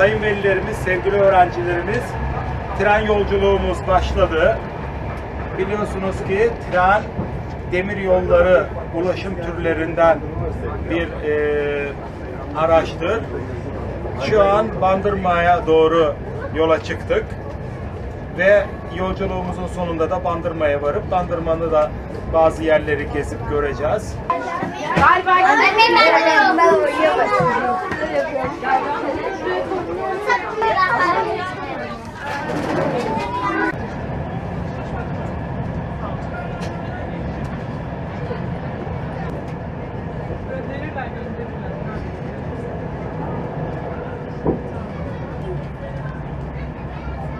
sayın velilerimiz, sevgili öğrencilerimiz, tren yolculuğumuz başladı. Biliyorsunuz ki tren demir yolları ulaşım türlerinden bir e, araçtır. Şu an Bandırma'ya doğru yola çıktık ve yolculuğumuzun sonunda da Bandırma'ya varıp Bandırma'nın da bazı yerleri gezip göreceğiz. Galiba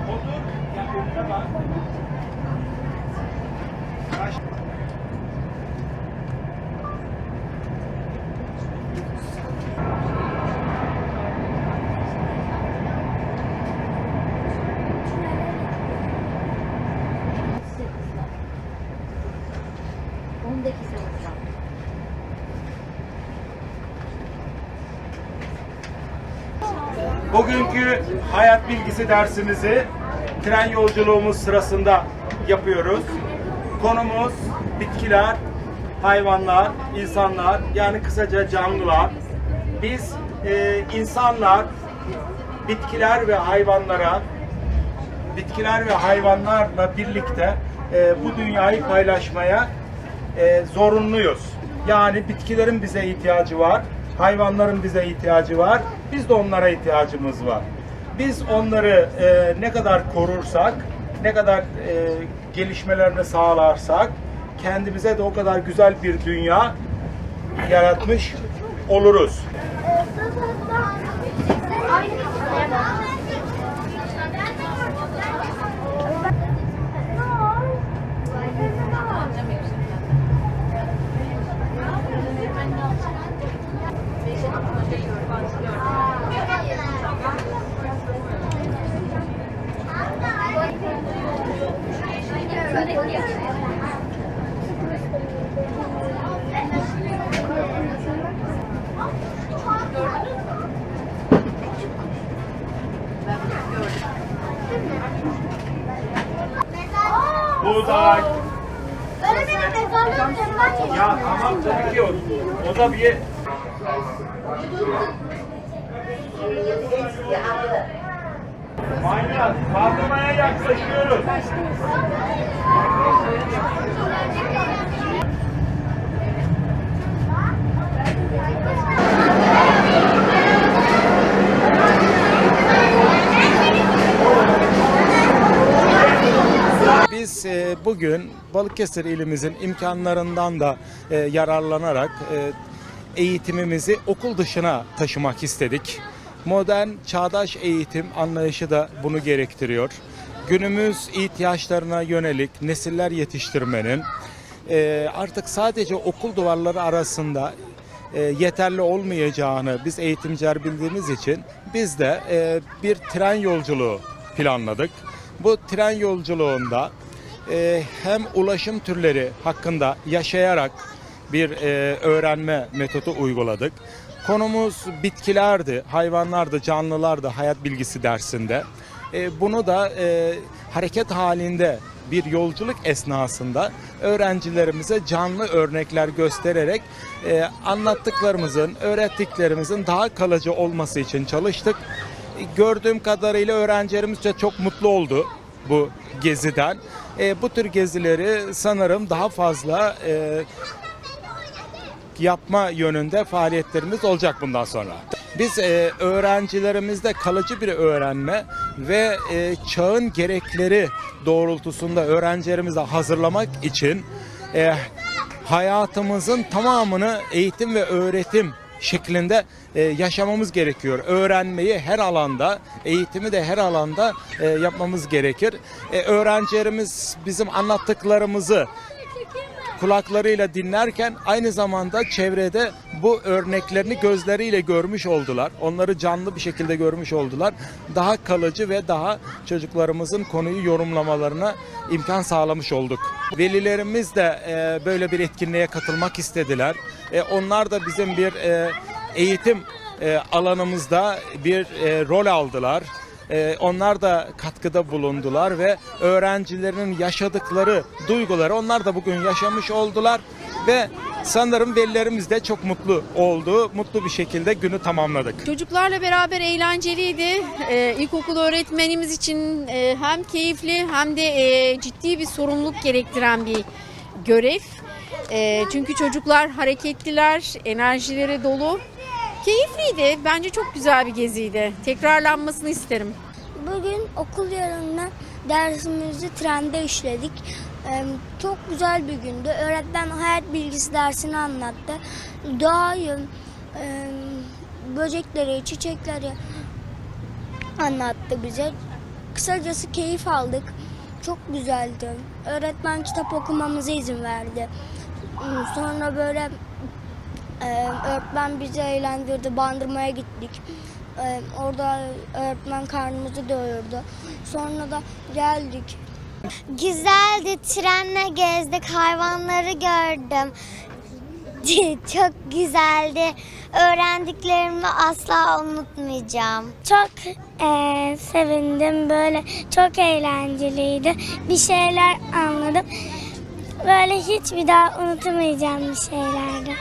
Otur, ya önüne bak. Baş- Ondaki Bugünkü hayat bilgisi dersimizi tren yolculuğumuz sırasında yapıyoruz. Konumuz bitkiler, hayvanlar, insanlar yani kısaca canlılar. Biz e, insanlar bitkiler ve hayvanlara bitkiler ve hayvanlarla birlikte e, bu dünyayı paylaşmaya e, zorunluyuz. Yani bitkilerin bize ihtiyacı var, hayvanların bize ihtiyacı var, biz de onlara ihtiyacımız var. Biz onları e, ne kadar korursak, ne kadar e, gelişmelerini sağlarsak, kendimize de o kadar güzel bir dünya yaratmış oluruz. Buğday, Öğretmenim mezarlığın üzerinden çekiyor. Ya tamam tabii ki o. O da bir Manyak, kaldırmaya yaklaşıyoruz. Biz e, bugün Balıkesir ilimizin imkanlarından da e, yararlanarak e, eğitimimizi okul dışına taşımak istedik. Modern çağdaş eğitim anlayışı da bunu gerektiriyor. Günümüz ihtiyaçlarına yönelik nesiller yetiştirmenin e, artık sadece okul duvarları arasında e, yeterli olmayacağını biz eğitimciler bildiğimiz için biz de e, bir tren yolculuğu planladık. Bu tren yolculuğunda hem ulaşım türleri hakkında yaşayarak bir öğrenme metodu uyguladık. Konumuz bitkilerdi, hayvanlardı, canlılardı hayat bilgisi dersinde. E, bunu da e, hareket halinde bir yolculuk esnasında öğrencilerimize canlı örnekler göstererek e, anlattıklarımızın, öğrettiklerimizin daha kalıcı olması için çalıştık. E, Gördüğüm kadarıyla öğrencilerimiz de çok mutlu oldu bu geziden. E, bu tür gezileri sanırım daha fazla e, yapma yönünde faaliyetlerimiz olacak bundan sonra. Biz e, öğrencilerimizde kalıcı bir öğrenme ve e, çağın gerekleri doğrultusunda öğrencilerimizi hazırlamak için e, hayatımızın tamamını eğitim ve öğretim şeklinde e, yaşamamız gerekiyor. Öğrenmeyi her alanda, eğitimi de her alanda e, yapmamız gerekir. E, öğrencilerimiz bizim anlattıklarımızı kulaklarıyla dinlerken aynı zamanda çevrede bu örneklerini gözleriyle görmüş oldular. Onları canlı bir şekilde görmüş oldular. Daha kalıcı ve daha çocuklarımızın konuyu yorumlamalarına imkan sağlamış olduk. Velilerimiz de e, böyle bir etkinliğe katılmak istediler. E, onlar da bizim bir e, eğitim alanımızda bir rol aldılar. E, onlar da katkıda bulundular ve öğrencilerin yaşadıkları duyguları onlar da bugün yaşamış oldular ve sanırım velilerimiz de çok mutlu oldu. Mutlu bir şekilde günü tamamladık. Çocuklarla beraber eğlenceliydi. Ee, ilkokul öğretmenimiz için e, hem keyifli hem de e, ciddi bir sorumluluk gerektiren bir görev. E, çünkü çocuklar hareketliler, enerjileri dolu. Keyifliydi. Bence çok güzel bir geziydi. Tekrarlanmasını isterim. Bugün okul yarından dersimizi trende işledik. Ee, Çok güzel bir gündü. Öğretmen hayat bilgisi dersini anlattı. Doğayı, e, böcekleri, çiçekleri anlattı bize. Kısacası keyif aldık. Çok güzeldi. Öğretmen kitap okumamıza izin verdi. Sonra böyle ee, öğretmen bizi eğlendirdi. Bandırmaya gittik. Ee, orada öğretmen karnımızı doyurdu. Sonra da geldik. Güzeldi. Trenle gezdik. Hayvanları gördüm. Çok güzeldi. Öğrendiklerimi asla unutmayacağım. Çok eee, sevindim. Böyle çok eğlenceliydi. Bir şeyler anladım. Böyle hiç bir daha unutamayacağım bir şeylerdi.